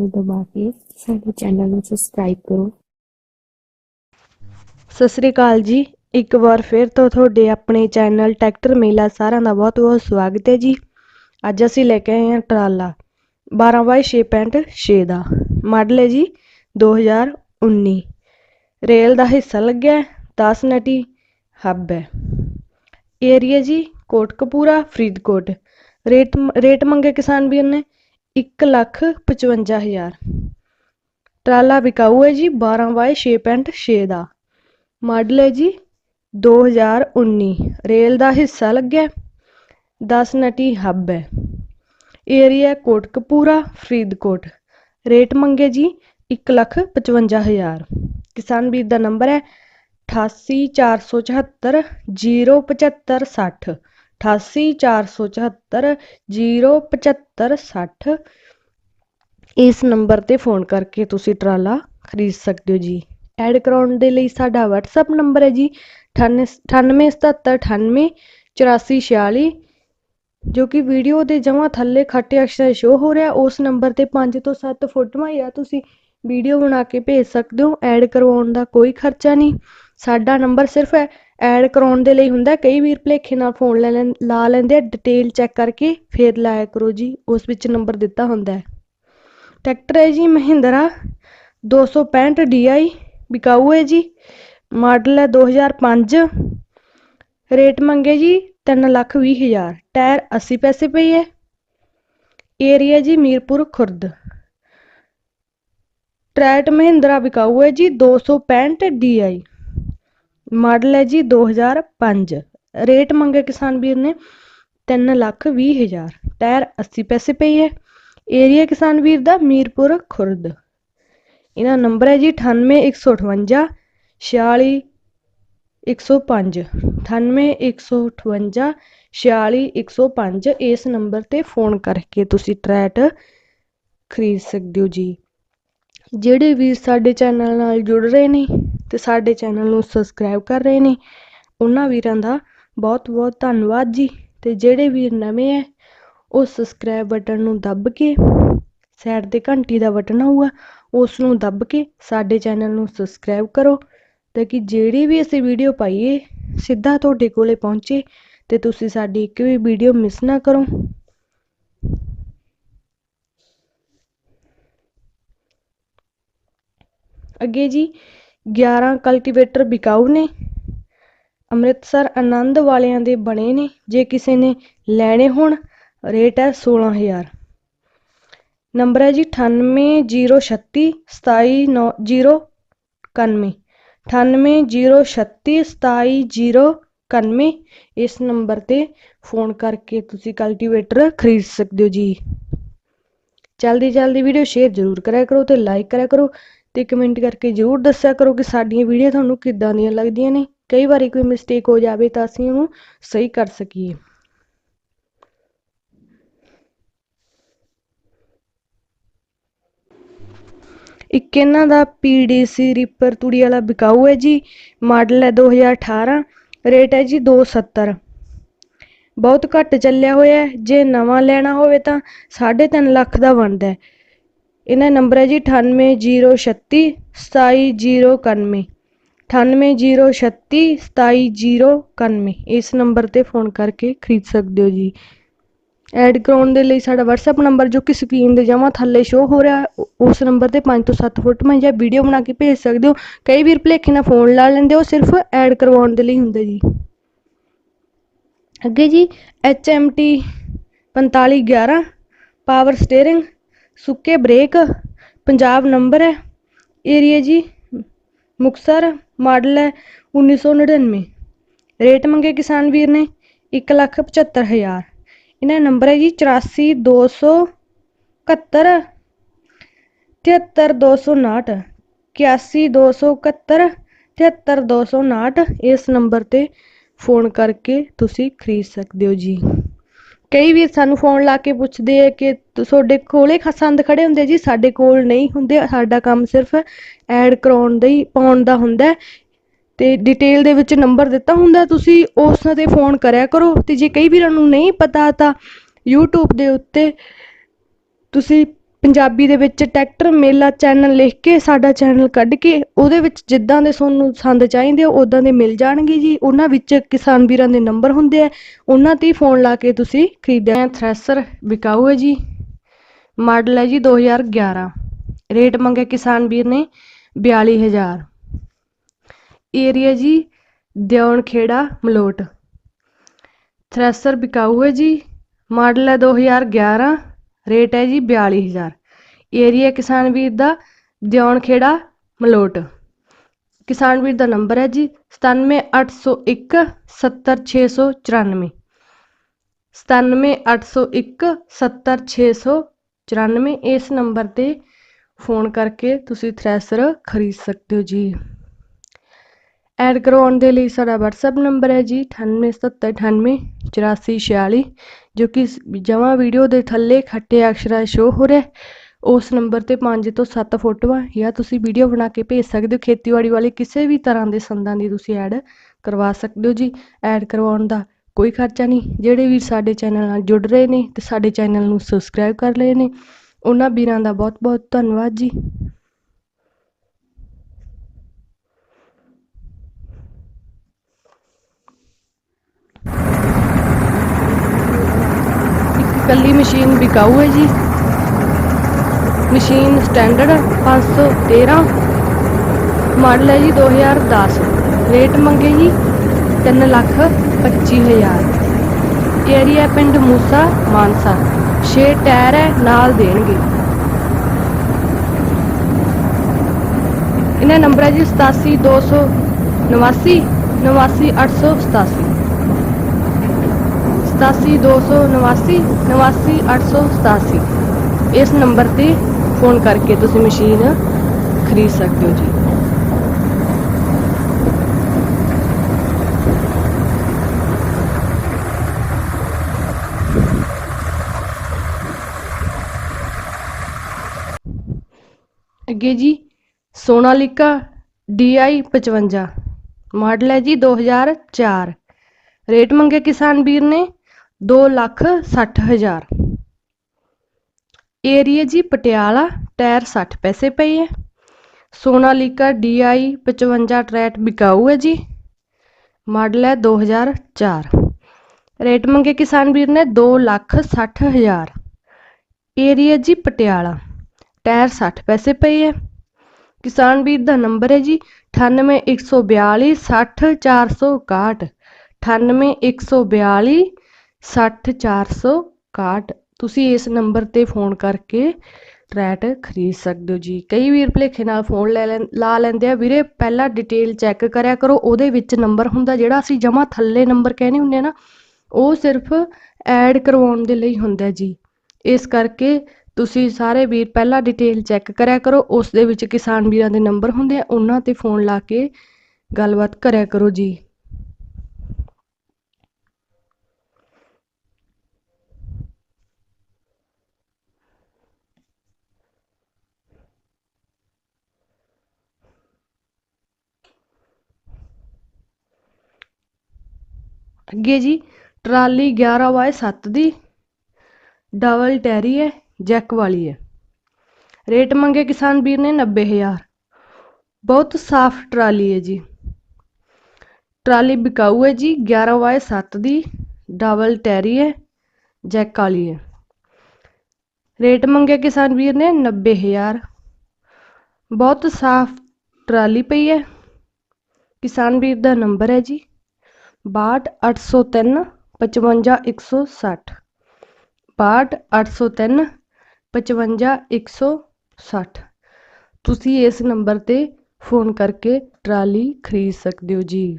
ਨੂੰ ਦਬਾ ਕੇ ਸਾਡੇ ਚੈਨਲ ਨੂੰ ਸਬਸਕ੍ਰਾਈਬ ਕਰੋ। ਸਤਿ ਸ੍ਰੀ ਅਕਾਲ ਜੀ। ਇੱਕ ਵਾਰ ਫਿਰ ਤੋਂ ਤੁਹਾਡੇ ਆਪਣੇ ਚੈਨਲ ਟਰੈਕਟਰ ਮੇਲਾ ਸਾਰਿਆਂ ਦਾ ਬਹੁਤ ਬਹੁਤ ਸਵਾਗਤ ਹੈ ਜੀ। ਅੱਜ ਅਸੀਂ ਲੈ ਕੇ ਆਏ ਹਾਂ ਟਰਾਲਾ 12 ਬਾਈ 6.6 ਦਾ। ਮਾਡਲ ਹੈ ਜੀ 2019 ਰੇਲ ਦਾ ਹਿੱਸਾ ਲੱਗਿਆ ਹੈ, 10 ਨਟੀ ਹੱਬ ਹੈ। ਏਰੀਆ ਜੀ ਕੋਟਕਪੂਰਾ ਫਰੀਦਕੋਟ। ਰੇਟ ਰੇਟ ਮੰਗੇ ਕਿਸਾਨ ਵੀਰ ਨੇ। ਇੱਕ ਲੱਖ 55 ਹਜ਼ਾਰ। ਟਰਾਲਾ ਵਿਕਾਊ ਹੈ ਜੀ 12 ਬਾਈ 6.6 ਦਾ। ਮਾਡਲ ਹੈ ਜੀ 2019 ਰੇਲ ਦਾ ਹਿੱਸਾ ਲੱਗਿਆ 10 ਨਟੀ ਹੱਬ ਹੈ। ਏਰੀਆ ਕੋਟਕਪੂਰਾ, ਫਰੀਦਕੋਟ। ਰੇਟ ਮੰਗੇ ਜੀ 155000 ਕਿਸਾਨ ਵੀਰ ਦਾ ਨੰਬਰ ਹੈ 88474 07560 88474 07560 ਇਸ ਨੰਬਰ ਤੇ ਫੋਨ ਕਰਕੇ ਤੁਸੀਂ ਟਰਾਲਾ ਖਰੀਦ ਸਕਦੇ ਹੋ ਜੀ। ਐਡ ਕਰਾਉਣ ਦੇ ਲਈ ਸਾਡਾ WhatsApp ਨੰਬਰ ਹੈ ਜੀ 9877988446 ਜੋ ਕਿ ਵੀਡੀਓ ਦੇ ਜਮਾਂ ਥੱਲੇ ਖੱਟੇ ਅਕਸ਼ਰ ਸ਼ੋ ਹੋ ਰਿਹਾ। ਉਸ ਨੰਬਰ ਤੇ 5 ਤੋਂ 7 ਫੋਟੋਆਂ ਜਾਂ ਤੁਸੀਂ ਵੀਡੀਓ ਬਣਾ ਕੇ ਭੇਜ ਸਕਦੇ ਹੋ। ਐਡ ਕਰਵਾਉਣ ਦਾ ਕੋਈ ਖਰਚਾ ਨਹੀਂ। ਸਾਡਾ ਨੰਬਰ ਸਿਰਫ ਹੈ ਐਡ ਕਰਾਉਣ ਦੇ ਲਈ ਹੁੰਦਾ, ਕਈ ਵੀਰ ਭਲੇਖੇ ਨਾਲ ਫੋਨ ਲੈ ਲੈਂ, ਲਾ ਲੈਂਦੇ ਆ ਡਿਟੇਲ ਚੈੱਕ ਕਰਕੇ ਫਿਰ ਲਾਇਆ ਕਰੋ ਜੀ, ਉਸ ਵਿੱਚ ਨੰਬਰ ਦਿੱਤਾ ਹੁੰਦਾ ਹੈ। ਟਰੈਕਟਰ ਹੈ ਜੀ ਮਹਿੰਦਰਾ 265 DI ਵਿਕਾਊ ਹੈ ਜੀ, ਮਾਡਲ ਹੈ 2005 ਰੇਟ ਮੰਗੇ ਜੀ 3 ਲੱਖ ਵੀਹ ਹਜ਼ਾਰ, ਟਾਇਰ 80 ਪੈਸੇ ਪਈ ਹੈ। ਏਰੀਆ ਜੀ ਮੀਰਪੁਰ ਖੁਰਦ। ਟਰੈਟ ਮਹਿੰਦਰਾ ਵਿਕਾਊ ਹੈ ਜੀ 265 DI ਮਾਡਲ ਹੈ ਜੀ 2005 ਰੇਟ ਮੰਗੇ ਕਿਸਾਨ ਵੀਰ ਨੇ 3 ਲੱਖ ਵੀਹ ਹਜ਼ਾਰ। ਟਾਇਰ 80 ਪੈਸੇ ਪਈ ਹੈ। ਏਰੀਆ ਕਿਸਾਨ ਵੀਰ ਦਾ ਮੀਰਪੁਰ ਖੁਰਦ। ਇਹਨਾਂ ਨੰਬਰ ਹੈ ਜੀ 98158 46 105 98158 46 105 ਇਸ ਨੰਬਰ ਤੇ ਫੋਨ ਕਰਕੇ ਤੁਸੀਂ ਟਰੈਟ ਖਰੀਦ ਸਕਦੇ ਹੋ ਜੀ। ਜਿਹੜੇ ਵੀਰ ਸਾਡੇ ਚੈਨਲ ਨਾਲ ਜੁੜ ਰਹੇ ਨੇ ਅਤੇ ਸਾਡੇ ਚੈਨਲ ਨੂੰ ਸਬਸਕ੍ਰਾਈਬ ਕਰ ਰਹੇ ਨੇ। ਉਹਨਾਂ ਵੀਰਾਂ ਦਾ ਬਹੁਤ ਬਹੁਤ ਧੰਨਵਾਦ ਜੀ। ਅਤੇ ਜਿਹੜੇ ਵੀਰ ਨਵੇਂ ਹੈ ਉਹ ਸਬਸਕ੍ਰਾਈਬ ਬਟਨ ਨੂੰ ਦੱਬ ਕੇ ਸਾਈਡ ਤੇ ਘੰਟੀ ਦਾ ਬਟਨ ਆਊਗਾ, ਉਸ ਨੂੰ ਦੱਬ ਕੇ ਸਾਡੇ ਚੈਨਲ ਨੂੰ ਸਬਸਕ੍ਰਾਈਬ ਕਰੋ। ਤਾਂ ਕਿ ਜਿਹੜੀ ਵੀ ਅਸੀਂ ਵੀਡੀਓ ਪਾਈਏ, ਸਿੱਧਾ ਤੁਹਾਡੇ ਕੋਲੇ ਪਹੁੰਚੇ ਤੇ ਤੁਸੀਂ ਸਾਡੀ ਇੱਕ ਵੀ ਵੀਡੀਓ ਮਿਸ ਨਾ ਕਰੋ। ਅੱਗੇ ਜੀ 11 ਕਲਟੀਵੇਟਰ ਵਿਕਾਊ ਨੇ। ਅੰਮ੍ਰਿਤਸਰ ਆਨੰਦ ਵਾਲਿਆਂ ਦੇ ਬਣੇ ਨੇ। ਜੇ ਕਿਸੇ ਨੇ ਲੈਣੇ ਹੋਣ, ਰੇਟ ਹੈ 16000 ਨੰਬਰ ਹੈ ਜੀ 98036 27091 98036 ਇਸ ਨੰਬਰ ਤੇ ਫੋਨ ਕਰਕੇ ਤੁਸੀਂ ਕਲਟੀਵੇਟਰ ਖਰੀਦ ਸਕਦੇ ਹੋ ਜੀ। ਜਲਦੀ ਜਲਦੀ ਵੀਡੀਓ ਸ਼ੇਅਰ ਜ਼ਰੂਰ ਕਰਿਆ ਕਰੋ ਤੇ ਲਾਈਕ ਕਰਿਆ ਕਰੋ। ਤੇ ਕਮੈਂਟ ਕਰਕੇ ਜ਼ਰੂਰ ਦੱਸਿਆ ਕਰੋ ਕਿ ਸਾਡੀਆਂ ਵੀਡੀਓ ਤੁਹਾਨੂੰ ਕਿੱਦਾਂ ਦੀਆਂ ਲੱਗਦੀਆਂ ਨੇ। ਕਈ ਵਾਰੀ ਕੋਈ ਮਿਸਟੇਕ ਹੋ ਜਾਵੇ ਤਾਂ ਅਸੀਂ ਉਹਨੂੰ ਸਹੀ ਕਰ ਸਕੀਏ। ਇੱਕ ਇਹਨਾਂ ਦਾ ਪੀਡੀਸੀ ਰੀਪਰ ਤੂੜੀ ਵਾਲਾ ਬਿਕਾਊ ਹੈ ਜੀ, ਮਾਡਲ ਹੈ 2018 ਰੇਟ ਹੈ ਜੀ 270 ਬਹੁਤ ਘੱਟ ਚੱਲਿਆ ਹੋਇਆ ਜੇ ਨਵਾਂ ਲੈਣਾ ਹੋਵੇ ਤਾਂ 3.5 ਲੱਖ ਦਾ ਬਣਦਾ ਹੈ। ਇਹਨਾਂ ਨੰਬਰ ਹੈ ਜੀ 98036 27091 98036 27091 ਇਸ ਨੰਬਰ ਤੇ ਫੋਨ ਕਰਕੇ ਖਰੀਦ ਸਕਦੇ ਹੋ ਜੀ। ਐਡ ਕਰਾਉਣ ਦੇ ਲਈ ਸਾਡਾ WhatsApp ਨੰਬਰ ਜੋ ਕਿ ਸਕਰੀਨ ਦੇ ਜਮਾਂ ਥੱਲੇ ਸ਼ੋ ਹੋ ਰਿਹਾ, ਉਸ ਨੰਬਰ ਤੇ 5 ਤੋਂ 7 ਫੋਟੋਆਂ ਜਾਂ ਵੀਡੀਓ ਬਣਾ ਕੇ ਭੇਜ ਸਕਦੇ ਹੋ। ਕਈ ਵੀਰ ਭਲੇਖੇ ਨਾਲ ਫੋਨ ਲਾ ਲੈਂਦੇ, ਉਹ ਸਿਰਫ ਐਡ ਕਰਵਾਉਣ ਦੇ ਲਈ ਹੁੰਦਾ ਜੀ। ਅੱਗੇ ਜੀ HMT 4511 ਪਾਵਰ ਸਟੀਅਰਿੰਗ ਸੁੱਕੇ ਬ੍ਰੇਕ, ਪੰਜਾਬ ਨੰਬਰ ਹੈ ਏਰੀਆ ਜੀ ਮੁਕਸਰ ਮਾਡਲ ਹੈ 1999 ਰੇਟ ਮੰਗੇ ਕਿਸਾਨ ਵੀਰ ਨੇ 175000 ਇਹਨਾਂ ਨੰਬਰ ਹੈ ਜੀ 84271 73259 81271 73259 ਇਸ ਨੰਬਰ ਤੇ ਫੋਨ ਕਰਕੇ ਤੁਸੀਂ ਖਰੀਦ ਸਕਦੇ ਹੋ ਜੀ। ਕਈ ਵੀਰ ਸਾਨੂੰ ਫੋਨ ਲਾ ਕੇ ਪੁੱਛਦੇ ਆ ਕਿ ਤੁਹਾਡੇ ਕੋਲੇ ਸੰਦ ਖੜੇ ਹੁੰਦੇ ਜੀ? ਸਾਡੇ ਕੋਲ ਨਹੀਂ ਹੁੰਦੇ। ਸਾਡਾ ਕੰਮ ਸਿਰਫ ਐਡ ਕਰਾਉਣ ਦਾ ਹੀ, ਪਾਉਣ ਦਾ ਹੁੰਦਾ ਹੈ। ਤੇ ਡਿਟੇਲ ਦੇ ਵਿੱਚ ਨੰਬਰ ਦਿੱਤਾ ਹੁੰਦਾ, ਤੁਸੀਂ ਉਸ ਤੇ ਫੋਨ ਕਰਿਆ ਕਰੋ। ਤੇ ਜੇ ਕਈ ਵੀਰਾਂ ਨੂੰ ਨਹੀਂ ਪਤਾ ਤਾਂ YouTube ਦੇ ਉੱਤੇ ਤੁਸੀਂ ਪੰਜਾਬੀ ਦੇ ਵਿੱਚ ਟਰੈਕਟਰ ਮੇਲਾ ਚੈਨਲ ਲਿਖ ਕੇ ਸਾਡਾ ਚੈਨਲ ਕੱਢ ਕੇ ਉਹਦੇ ਵਿੱਚ ਜਿੱਦਾਂ ਦੇ ਤੁਹਾਨੂੰ ਸੰਦ ਚਾਹੀਦੇ ਹੋ ਉਦਾਂ ਦੇ ਮਿਲ ਜਾਣਗੇ ਜੀ। ਉਹਨਾਂ ਵਿੱਚ ਕਿਸਾਨ ਵੀਰਾਂ ਦੇ ਨੰਬਰ ਹੁੰਦੇ ਆ। ਉਹਨਾਂ ਤੇ ਫੋਨ ਲਾ ਕੇ ਤੁਸੀਂ ਖਰੀਦਣਾ ਥ੍ਰੈਸ਼ਰ ਵਿਕਾਊ ਹੈ ਜੀ। ਮਾਡਲ ਹੈ ਜੀ 2011 ਰੇਟ ਮੰਗਿਆ ਕਿਸਾਨ ਵੀਰ ਨੇ 42000 ਏਰੀਆ ਜੀ ਦਿਉਣ ਖੇੜਾ ਮਲੋਟ। ਥ੍ਰੈਸ਼ਰ ਵਿਕਾਊ ਹੈ ਜੀ। ਮਾਡਲ ਹੈ 2011 ਰੇਟ ਹੈ ਜੀ ਬਿਆਲੀ ਹਜ਼ਾਰ। ਏਰੀਆ ਕਿਸਾਨ ਵੀਰ ਦਾ ਦਿਓਣ ਖੇੜਾ ਮਲੋਟ। ਕਿਸਾਨ ਵੀਰ ਦਾ ਨੰਬਰ ਹੈ ਜੀ ਸਤਾਨਵੇਂ ਅੱਠ ਸੌ ਇੱਕ ਸੱਤਰ ਛੇ ਸੌ ਚੁਰਾਨਵੇਂ। ਸਤਾਨਵੇਂ ਅੱਠ ਸੌ ਇੱਕ ਸੱਤਰ ਛੇ ਸੌ ਚੁਰਾਨਵੇਂ। ਇਸ ਨੰਬਰ ਤੇ ਫੋਨ ਕਰਕੇ ਤੁਸੀਂ ਥ੍ਰੈਸ਼ਰ ਖਰੀਦ ਸਕਦੇ ਹੋ ਜੀ। ਐਡ ਕਰਵਾਉਣ ਦੇ ਲਈ ਸਾਡਾ WhatsApp ਨੰਬਰ ਹੈ ਜੀ 9877988446 ਜੋ ਕਿ ਜਮਾ ਵੀਡੀਓ ਦੇ ਥੱਲੇ ਖੱਟੇ ਅਕਸ਼ਰਾਂ ਸ਼ੋ ਹੋ ਰਿਹਾ ਉਸ ਨੰਬਰ ਤੇ 5 ਤੋਂ 7 ਫੋਟੋਆਂ ਜਾਂ ਤੁਸੀਂ ਵੀਡੀਓ ਬਣਾ ਕੇ ਭੇਜ ਸਕਦੇ ਹੋ। ਖੇਤੀਬਾੜੀ ਵਾਲੇ ਕਿਸੇ ਵੀ ਤਰ੍ਹਾਂ ਦੇ ਸੰਦਾਂ ਦੀ ਤੁਸੀਂ ਐਡ ਕਰਵਾ ਸਕਦੇ ਹੋ ਜੀ। ਐਡ ਕਰਵਾਉਣ ਦਾ ਕੋਈ ਖਰਚਾ ਨਹੀਂ। ਜਿਹੜੇ ਵੀ ਸਾਡੇ ਚੈਨਲ ਨਾਲ ਜੁੜ ਰਹੇ ਨੇ ਤੇ ਸਾਡੇ ਚੈਨਲ ਨੂੰ ਸਬਸਕ੍ਰਾਈਬ ਕਰ ਲਏ ਨੇ, ਉਹਨਾਂ ਵੀਰਾਂ ਦਾ ਬਹੁਤ ਬਹੁਤ ਧੰਨਵਾਦ ਜੀ। ਕੱਲੀ ਮਸ਼ੀਨ ਵਿਕਾਊ ਹੈ ਜੀ। ਮਸ਼ੀਨ ਸਟੈਂਡਰਡ 513 ਮਾਡਲ ਹੈ ਜੀ 2010 ਰੇਟ ਮੰਗੇ ਜੀ 3 ਲੱਖ 25000 ਏਰੀਆ ਪਿੰਡ ਮੂਸਾ, ਮਾਨਸਾ। 6 ਟਾਇਰ ਹੈ, ਨਾਲ ਦੇਣਗੇ। ਇਹਨਾਂ ਨੰਬਰ ਹੈ ਜੀ 87289 89887 87289 89887 ਇਸ ਨੰਬਰ ਤੇ ਫੋਨ ਕਰਕੇ ਤੁਸੀਂ ਮਸ਼ੀਨ ਖਰੀਦ ਸਕਦੇ ਹੋ ਜੀ। ਅੱਗੇ ਜੀ, ਸੋਨਾਲੀਕਾ DI 55 ਮਾਡਲ ਹੈ ਜੀ 2004 ਰੇਟ ਮੰਗੇ ਕਿਸਾਨ ਵੀਰ ਨੇ ਦੋ ਲੱਖ ਸੱਠ ਹਜ਼ਾਰ। ਏਰੀਆ ਜੀ ਪਟਿਆਲਾ, ਟਾਇਰ 60 ਪੈਸੇ ਪਏ ਹੈ ਸੋਨਾਲੀਕਾ DI 55 ਟਰੈਟ ਬਿਕਾਊ ਹੈ ਜੀ। ਮਾਡਲ ਹੈ 2004 ਰੇਟ ਮੰਗੇ ਕਿਸਾਨ ਵੀਰ ਨੇ 2 ਲੱਖ 60 ਹਜ਼ਾਰ। ਏਰੀਆ ਜੀ ਪਟਿਆਲਾ, ਟਾਇਰ 60 ਪੈਸੇ ਪਏ ਹੈ ਕਿਸਾਨ ਵੀਰ ਦਾ ਨੰਬਰ ਹੈ ਜੀ ਸੱਠ ਚਾਰ ਸੌ ਇਕਾਹਠ। ਤੁਸੀਂ ਇਸ ਨੰਬਰ ਤੇ ਫੋਨ ਕਰਕੇ ਟਰੈਟ ਖਰੀਦ ਸਕਦੇ ਹੋ ਜੀ। ਕਈ ਵੀਰ ਭੁਲੇਖੇ ਨਾਲ ਫੋਨ ਲੈ ਲੈਂ, ਲਾ ਲੈਂਦੇ ਆ। ਵੀਰੇ, ਪਹਿਲਾਂ ਡਿਟੇਲ ਚੈੱਕ ਕਰਿਆ ਕਰੋ। ਉਹਦੇ ਵਿੱਚ ਨੰਬਰ ਹੁੰਦਾ ਜਿਹੜਾ ਅਸੀਂ ਜਮਾ ਥੱਲੇ ਨੰਬਰ ਕਹਿੰਦੇ ਹੁੰਦੇ ਆ ਨਾ, ਉਹ ਸਿਰਫ ਐਡ ਕਰਵਾਉਣ ਦੇ ਲਈ ਹੁੰਦਾ ਜੀ। ਇਸ ਕਰਕੇ ਤੁਸੀਂ ਸਾਰੇ ਵੀਰ ਪਹਿਲਾਂ ਡਿਟੇਲ ਚੈੱਕ ਕਰਿਆ ਕਰੋ। ਉਸ ਦੇ ਵਿੱਚ ਕਿਸਾਨ ਵੀਰਾਂ ਦੇ ਨੰਬਰ ਹੁੰਦੇ ਆ। ਉਹਨਾਂ ਤੇ ਫੋਨ ਲਾ ਕੇ ਗੱਲਬਾਤ ਕਰਿਆ ਕਰੋ ਜੀ। ਅੱਗੇ ਜੀ, ਟਰਾਲੀ 11 ਬਾਏ 7 ਦੀ, ਡਬਲ ਟੈਰੀ ਹੈ, ਜੈਕ ਵਾਲੀ ਹੈ। ਰੇਟ ਮੰਗੇ ਕਿਸਾਨ ਵੀਰ ਨੇ 90000 ਬਹੁਤ ਸਾਫ਼ ਟਰਾਲੀ ਹੈ ਜੀ। ਟਰਾਲੀ ਬਿਕਾਊ ਹੈ ਜੀ 11 ਬਾਏ 7 ਦੀ, ਡਬਲ ਟੈਰੀ ਹੈ, ਜੈਕ ਵਾਲੀ ਹੈ। ਰੇਟ ਮੰਗੇ ਕਿਸਾਨ ਵੀਰ ਨੇ 90000 ਬਹੁਤ ਸਾਫ਼ ਟਰਾਲੀ ਪਈ ਹੈ। ਕਿਸਾਨ ਵੀਰ ਦਾ ਨੰਬਰ ਹੈ ਜੀ। 62803 55160 62803 55160 ਤੁਸੀਂ ਇਸ ਨੰਬਰ ਤੇ ਫੋਨ ਕਰਕੇ ਟਰਾਲੀ ਖਰੀਦ ਸਕਦੇ ਹੋ ਜੀ।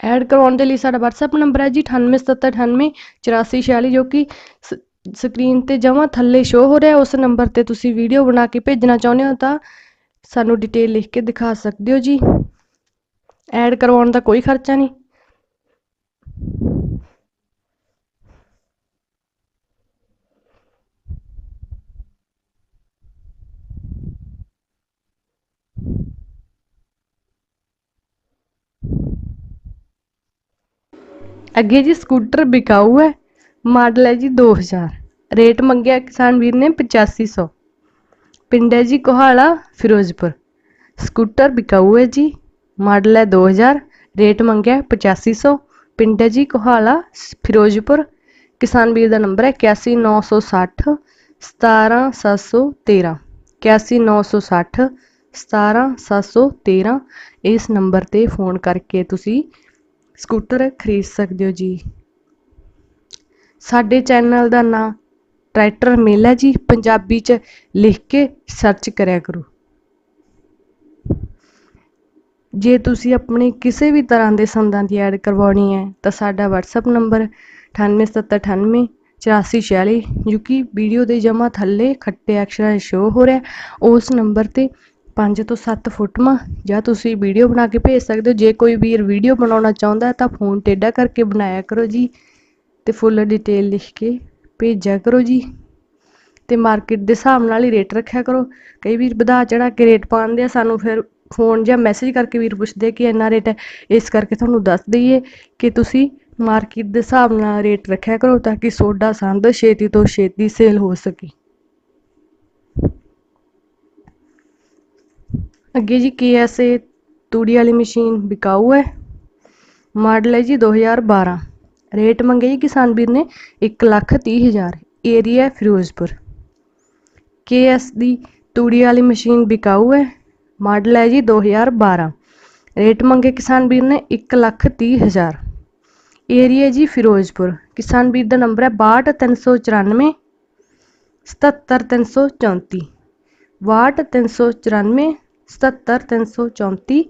ਐਡ ਕਰਵਾਉਣ ਦੇ ਲਈ ਸਾਡਾ WhatsApp ਨੰਬਰ ਹੈ ਜੀ 9877988446 ਜੋ ਕਿ ਸਕਰੀਨ ਤੇ ਜਮਾ ਥੱਲੇ ਸ਼ੋ ਹੋ ਰਿਹਾ, ਉਸ ਨੰਬਰ ਤੇ ਤੁਸੀਂ ਵੀਡੀਓ ਬਣਾ ਕੇ ਭੇਜਣਾ ਚਾਹੁੰਦੇ ਹੋ ਤਾਂ ਸਾਨੂੰ ਡਿਟੇਲ ਲਿਖ ਕੇ ਦਿਖਾ ਸਕਦੇ ਹੋ ਜੀ। ਐਡ ਕਰਵਾਉਣ ਦਾ ਕੋਈ ਖਰਚਾ ਨਹੀਂ। ਅੱਗੇ ਜੀ ਸਕੂਟਰ ਵਿਕਾਊ ਹੈ। ਮਾਡਲ ਹੈ ਜੀ 2000 ਰੇਟ ਮੰਗਿਆ ਕਿਸਾਨ ਵੀਰ ਨੇ 8500 ਪਿੰਡ ਹੈ ਜੀ ਕੋਹਾਲਾ, ਫਿਰੋਜ਼ਪੁਰ। ਸਕੂਟਰ ਵਿਕਾਊ ਹੈ ਜੀ, ਮਾਡਲ ਹੈ 2000 ਰੇਟ ਮੰਗਿਆ 8500 ਪਿੰਡ ਹੈ ਜੀ ਕੋਹਾਲਾ ਸ- ਫਿਰੋਜ਼ਪੁਰ। ਕਿਸਾਨ ਵੀਰ ਦਾ ਨੰਬਰ ਹੈ 81960 17713 81960 17713 ਇਸ ਨੰਬਰ ਤੇ ਫੋਨ ਕਰਕੇ ਤੁਸੀਂ ਸਕੂਟਰ ਖਰੀਦ ਸਕਦੇ ਹੋ ਜੀ। ਸਾਡੇ ਚੈਨਲ ਦਾ ਨਾਮ ਟਰੈਕਟਰ ਮੇਲਾ ਜੀ, ਪੰਜਾਬੀ ਚ ਲਿਖ ਕੇ ਸਰਚ ਕਰਿਆ ਕਰੋ। ਜੇ ਤੁਸੀਂ ਆਪਣੇ ਕਿਸੇ ਵੀ ਤਰ੍ਹਾਂ ਦੇ ਸੰਦਾਂ ਦੀ ਐਡ ਕਰਵਾਉਣੀ ਹੈ, ਤਾਂ ਸਾਡਾ WhatsApp ਨੰਬਰ 987898 8446 ਜੋ ਕਿ ਵੀਡੀਓ ਦੇ ਜਮਾ ਥੱਲੇ ਖੱਟੇ ਅਕਸ਼ਰਾਂ 'ਚ ਸ਼ੋ ਹੋ ਰਿਹਾ ਉਸ ਨੰਬਰ ਤੇ 5 ਤੋਂ 7 ਫੋਟੋਆਂ ਜਾਂ ਤੁਸੀਂ ਵੀਡੀਓ ਬਣਾ ਕੇ ਭੇਜ ਸਕਦੇ ਹੋ। ਜੇ ਕੋਈ ਵੀਰ ਵੀਡੀਓ ਬਣਾਉਣਾ ਚਾਹੁੰਦਾ ਤਾਂ ਫੋਨ ਟੇਢਾ ਕਰਕੇ ਬਣਾਇਆ ਕਰੋ ਜੀ ਤੇ ਫੁੱਲ ਡਿਟੇਲ ਲਿਖ ਕੇ ਭੇਜਿਆ ਕਰੋ ਜੀ। ਤੇ ਮਾਰਕੀਟ ਦੇ ਹਿਸਾਬ ਨਾਲ ਹੀ ਰੇਟ ਰੱਖਿਆ ਕਰੋ। ਕਈ ਵੀਰ ਵਧਾ ਚੜਾ ਕੇ ਰੇਟ ਪਾਉਂਦੇ ਆ, ਸਾਨੂੰ ਫਿਰ ਫੋਨ ਜਾਂ ਮੈਸੇਜ ਕਰਕੇ ਵੀਰ ਪੁੱਛਦੇ ਕਿ ਇੰਨਾ ਰੇਟ ਹੈ। ਇਸ ਕਰਕੇ ਤੁਹਾਨੂੰ ਦੱਸ ਦਈਏ ਕਿ ਤੁਸੀਂ ਮਾਰਕੀਟ ਦੇ ਹਿਸਾਬ ਨਾਲ ਰੇਟ ਰੱਖਿਆ ਕਰੋ ਤਾਂ ਕਿ ਸੋਡਾ ਸੰਦ ਛੇਤੀ ਤੋਂ ਛੇਤੀ ਸੇਲ ਹੋ ਸਕੇ। ਅੱਗੇ ਜੀ KSA ਤੂੜੀ ਵਾਲੀ ਮਸ਼ੀਨ ਵਿਕਾਊ ਹੈ। ਮਾਡਲ ਹੈ ਜੀ 2012 ਰੇਟ ਮੰਗੇ ਜੀ ਕਿਸਾਨ ਵੀਰ ਨੇ 1 ਲੱਖ ਤੀਹ ਹਜ਼ਾਰ। ਏਰੀਆ ਫਿਰੋਜ਼ਪੁਰ। KS ਦੀ ਤੂੜੀ ਵਾਲੀ ਮਸ਼ੀਨ ਬਿਕਾਊ ਹੈ। ਮਾਡਲ ਹੈ ਜੀ 2012 ਰੇਟ ਮੰਗੇ ਕਿਸਾਨ ਵੀਰ ਨੇ 1 ਲੱਖ ਤੀਹ ਹਜ਼ਾਰ। ਏਰੀਆ ਜੀ ਫਿਰੋਜ਼ਪੁਰ। ਕਿਸਾਨ ਵੀਰ ਦਾ ਨੰਬਰ ਹੈ 62394 77334 62394 77334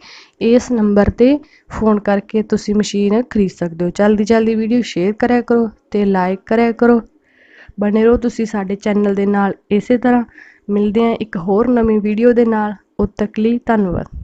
ਇਸ ਨੰਬਰ ਤੇ ਫੋਨ ਕਰਕੇ ਤੁਸੀਂ ਮਸ਼ੀਨ ਖਰੀਦ ਸਕਦੇ ਹੋ। ਜਲਦੀ ਜਲਦੀ ਵੀਡੀਓ ਸ਼ੇਅਰ ਕਰਿਆ ਕਰੋ ਤੇ ਲਾਈਕ ਕਰਿਆ ਕਰੋ। ਬਣੇ ਰਹੋ ਤੁਸੀਂ ਸਾਡੇ ਚੈਨਲ ਦੇ ਨਾਲ। ਇਸੇ ਤਰ੍ਹਾਂ ਮਿਲਦੇ ਹਾਂ ਇੱਕ ਹੋਰ ਨਵੀਂ ਵੀਡੀਓ ਦੇ ਨਾਲ। ਉਦ ਤੱਕ ਲਈ ਧੰਨਵਾਦ।